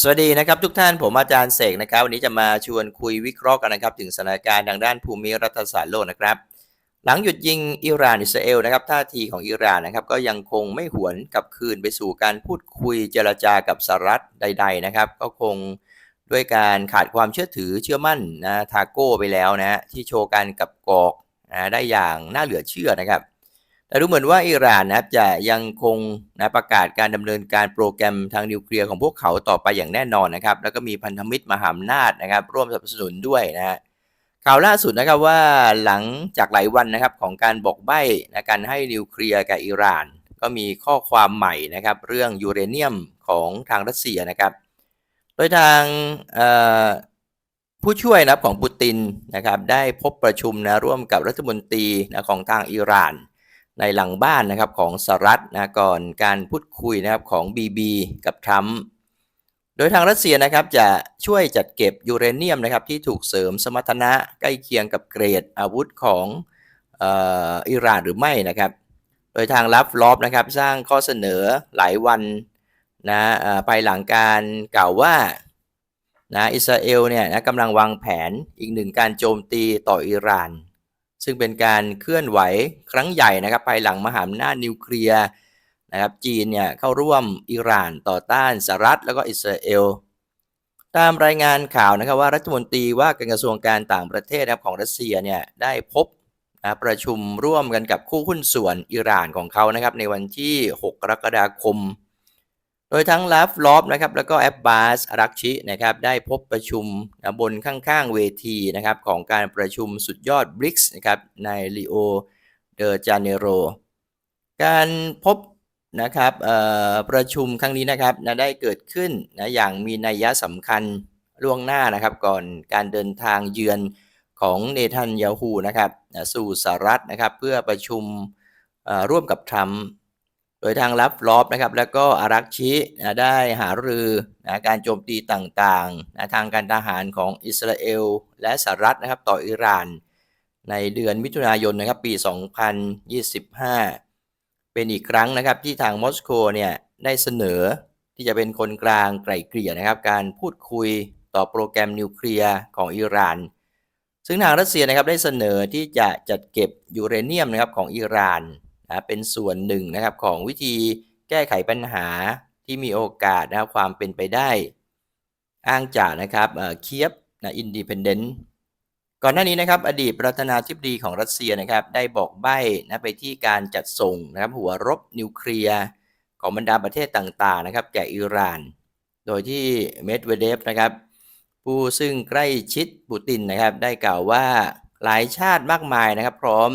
สวัสดีนะครับทุกท่านผมอาจารย์เสกนะครับวันนี้จะมาชวนคุยวิเคราะห์กันนะครับ ถึงสถานการณ์ทางด้านภูมิรัฐศาสตร์โลกนะครับ หลังหยุดยิงอิหร่านอิสราเอลนะครับท่าทีของอิหร่านนะครับ ก็ยังคงไม่หวนกลับคืนไปสู่การพูดคุยเจรจากับสหรัฐใด ๆนะครับ ก็คงด้วยการขาดความเชื่อถือเชื่อมั่นนะทาโก้ไปแล้วนะที่โชว์การกับกอกนะได้อย่างน่าเหลือเชื่อนะครับ แต่ดูเหมือนว่าอิหร่านนะครับจะยังคงนะประกาศการดำเนินการโปรแกรมทางนิวเคลียร์ของพวกเขาต่อไปอย่างแน่นอนนะครับ แล้วก็มีพันธมิตรมหาอำนาจนะครับ ร่วมสนับสนุนด้วยนะฮะข่าวล่าสุดนะครับว่าหลังจากหลายวันนะครับของการบอกใบ้นะการให้นิวเคลียร์กับอิหร่าน ก็มีข้อความใหม่นะครับ เรื่องยูเรเนียมของทางรัสเซียนะครับ โดยทางผู้ช่วยนะครับของปูตินนะครับ ได้พบประชุมนะร่วมกับรัฐมนตรีนะของทางอิหร่าน ในหลังบ้านนะครับของสหรัฐนะก่อนการพูดคุยนะครับของ BB กับทรัมป์โดยทางรัสเซียนะครับจะช่วยจัดเก็บยูเรเนียมนะครับที่ถูกเสริมสมรรถนะใกล้เคียงกับเกรดอาวุธของอ,อิหร่านหรือไม่นะครับ โดยทางลับลอบนะครับสร้างข้อเสนอหลายวันนะภายหลังการกล่าวว่านะอิสราเอลเนี่ยนะกำลังวางแผนอีกหนึ่งการโจมตีต่ออิหร่าน ซึ่งเป็นการเคลื่อนไหวครั้งใหญ่นะครับภายหลังมหาอำนาจนิวเคลียร์นะครับจีนเนี่ยเข้าร่วมอิหร่านต่อต้านสหรัฐแล้วก็อิสราเอล ตามรายงานข่าวนะครับว่ารัฐมนตรีว่าการกระทรวงการต่างประเทศนะครับของรัสเซียเนี่ยได้พบนะประชุมร่วมกันกับคู่หุ้นส่วนอิหร่านของเขานะครับในวันที่ 6 กรกฎาคม โดยทั้งลาฟลอฟนะครับแล้วก็แอบบาสอารักชินะครับได้พบประชุมนะบนข้างๆเวทีนะครับของการประชุมสุดยอดบริกส์นะครับในริโอเดจาเนโรการพบนะครับประชุมครั้งนี้นะครับนะได้เกิดขึ้นนะอย่างมีนัยยะสำคัญล่วงหน้านะครับก่อนการเดินทางเยือนของเนทันยาฮูนะครับนะสู่สหรัฐนะครับเพื่อประชุมร่วมกับทรัมป์ โดยทางลับลอบนะครับแล้วก็อารักชินะได้หารือนะการโจมตีต่างๆนะทางการทหารของอิสราเอล และสหรัฐนะครับต่ออิหร่าน ในเดือนมิถุนายนนะครับปี 2025 เป็นอีกครั้งนะครับที่ทางมอสโกเนี่ยได้เสนอที่จะเป็นคนกลางไกล่เกลี่ยนะครับการพูดคุยต่อโปรแกรมนิวเคลียร์ของอิหร่าน ซึ่งทางรัสเซียนะครับได้เสนอที่จะจัดเก็บยูเรเนียมนะครับของอิหร่าน นะเป็นส่วนหนึ่งนะครับของวิธีแก้ไขปัญหาที่มีโอกาสนะครับความเป็นไปได้ อ้างจากนะครับเคียบนะอินดีเพนเดนต์ก่อนหน้านี้นะครับ อดีตประธานาธิบดีของรัสเซียนะครับได้บอกใบ้นะไปที่การจัดส่งนะครับหัวรบนิวเคลียร์ของบรรดาประเทศต่างๆนะครับแก่อิหร่าน โดยที่เมดเวเดฟนะครับผู้ซึ่งใกล้ชิดปูตินนะครับได้กล่าวว่าหลายชาติมากมายนะครับ พร้อม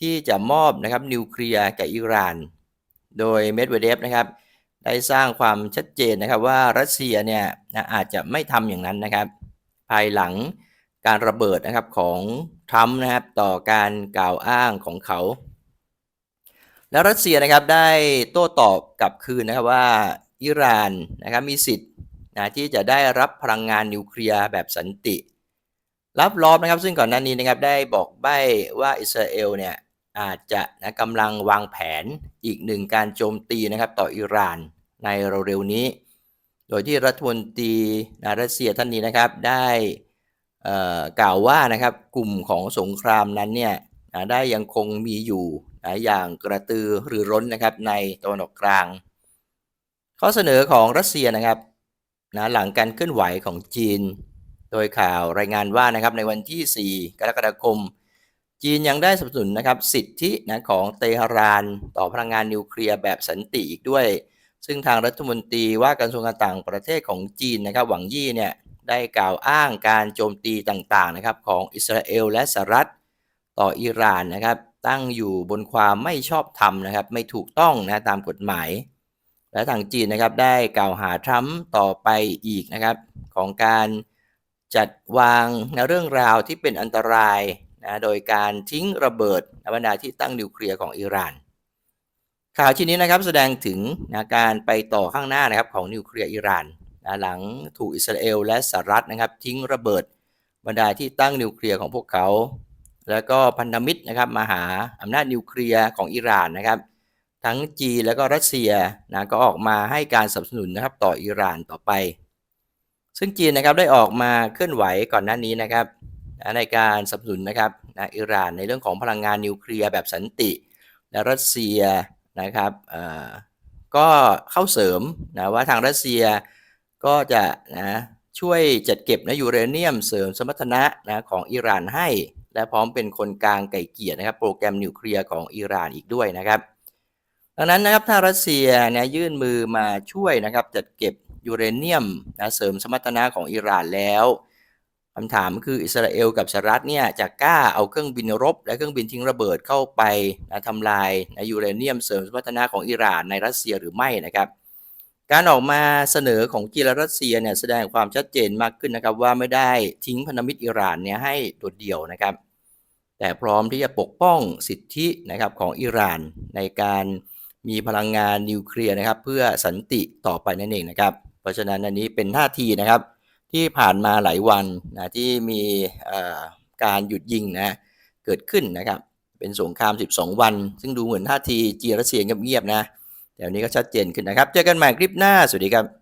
ที่จะมอบนะครับนิวเคลียร์แก่อิหร่าน โดยเมดเวเดฟนะครับได้สร้างความชัดเจนนะครับว่ารัสเซียเนี่ยนะอาจจะไม่ทำอย่างนั้นนะครับ ภายหลังการระเบิดนะครับของทรัมป์นะครับต่อการกล่าวอ้างของเขา แล้วรัสเซียนะครับได้โต้ตอบกลับคืนนะครับว่าอิหร่านนะครับมีสิทธิ์นะที่จะได้รับพลังงานนิวเคลียร์แบบสันติ รับรอบนะครับซึ่งก่อนหน้านี้นะครับได้บอกใบ้ว่าอิสราเอลเนี่ย อาจจะนะกำลังวางแผนอีกหนึ่งการโจมตีนะครับต่ออิหร่านในเร็วๆนี้ โดยที่รัฐมนตรีนะรัสเซียท่านนี้นะครับได้กล่าวว่านะครับกลุ่มของสงครามนั้นเนี่ยนะได้ยังคงมีอยู่นะอย่างกระตือรือร้นนะครับในตะวันออกกลาง ข้อเสนอของรัสเซียนะครับนะหลังการเคลื่อนไหวของจีน โดยข่าวรายงานว่านะครับในวันที่ 4 กรกฎาคม จีนยังได้สนับสนุนนะครับสิทธินะของเตหะรานต่อพลังงานนิวเคลียร์แบบสันติอีกด้วย ซึ่งทางรัฐมนตรีว่าการกระทรวงการต่างประเทศของจีนนะครับหวังยี่เนี่ยได้กล่าวอ้างการโจมตีต่างๆนะครับของอิสราเอลและสหรัฐต่ออิหร่านนะครับตั้งอยู่บนความไม่ชอบธรรมนะครับไม่ถูกต้องนะตามกฎหมาย และทางจีนนะครับได้กล่าวหาทรัมป์ต่อไปอีกนะครับของการจัดวางในเรื่องราวที่เป็นอันตราย นะโดยการทิ้งระเบิดบรรดาที่ตั้งนิวเคลียร์ของอิหร่าน ข่าวชิ้นนี้นะครับแสดงถึงนะการไปต่อข้างหน้านะครับของนิวเคลียร์อิหร่านหลังถูกอิสราเอลและสหรัฐนะครับทิ้งระเบิดบรรดาที่ตั้งนิวเคลียร์ของพวกเขา แล้วก็พันธมิตรนะครับมาหาอำนาจนิวเคลียร์ของอิหร่านนะครับ ทั้งจีนแล้วก็รัสเซียนะก็ออกมาให้การสนับสนุนนะครับต่ออิหร่านต่อไป ซึ่งจีนนะครับได้ออกมาเคลื่อนไหวก่อนหน้านี้นะครับ ในการสนับสนุนนะครับนะอิหร่านในเรื่องของพลังงานนิวเคลียร์แบบสันติและรัสเซียนะครับก็เข้าเสริมนะว่าทางรัสเซียก็จะนะช่วยจัดเก็บนะยูเรเนียมเสริมสมรรถนะนะของอิหร่านให้ และพร้อมเป็นคนกลางไก่เกลี่ยนะครับ โปรแกรมนิวเคลียร์ของอิหร่านอีกด้วยนะครับดังนั้นนะครับถ้ารัสเซียนี่ยยื่นมือมาช่วยนะครับจัดเก็บยูเรเนียมนะเสริมสมรรถนะของอิหร่านแล้ว คำถามคืออิสราเอลกับสหรัฐเนี่ยจะกล้าเอาเครื่องบินรบ และเครื่องบินทิ้งระเบิดเข้าไปนะทำลายนะยูเรเนียมเสริมสมรรถนะของอิหร่านในรัสเซียหรือไม่นะครับการออกมาเสนอของจีนและรัสเซียเนี่ยแสดงความชัดเจนมากขึ้นนะครับว่าไม่ได้ทิ้งพันธมิตรอิหร่านเนี่ยให้โดดเดี่ยวนะครับ แต่พร้อมที่จะปกป้องสิทธินะครับของอิหร่านในการมีพลังงานนิวเคลียร์นะครับ เพื่อสันติต่อไปนั่นเองนะครับ เพราะฉะนั้นอันนี้เป็นท่าทีนะครับ ที่ผ่านมาหลายวันนะที่มีการหยุดยิงนะเกิดขึ้นนะครับเป็นสงคราม 12 วัน ซึ่งดูเหมือนท่าทีจีรัสเซียเงียบๆนะแต่วันนี้ก็ชัดเจนขึ้นนะครับ เจอกันใหม่คลิปหน้า สวัสดีครับ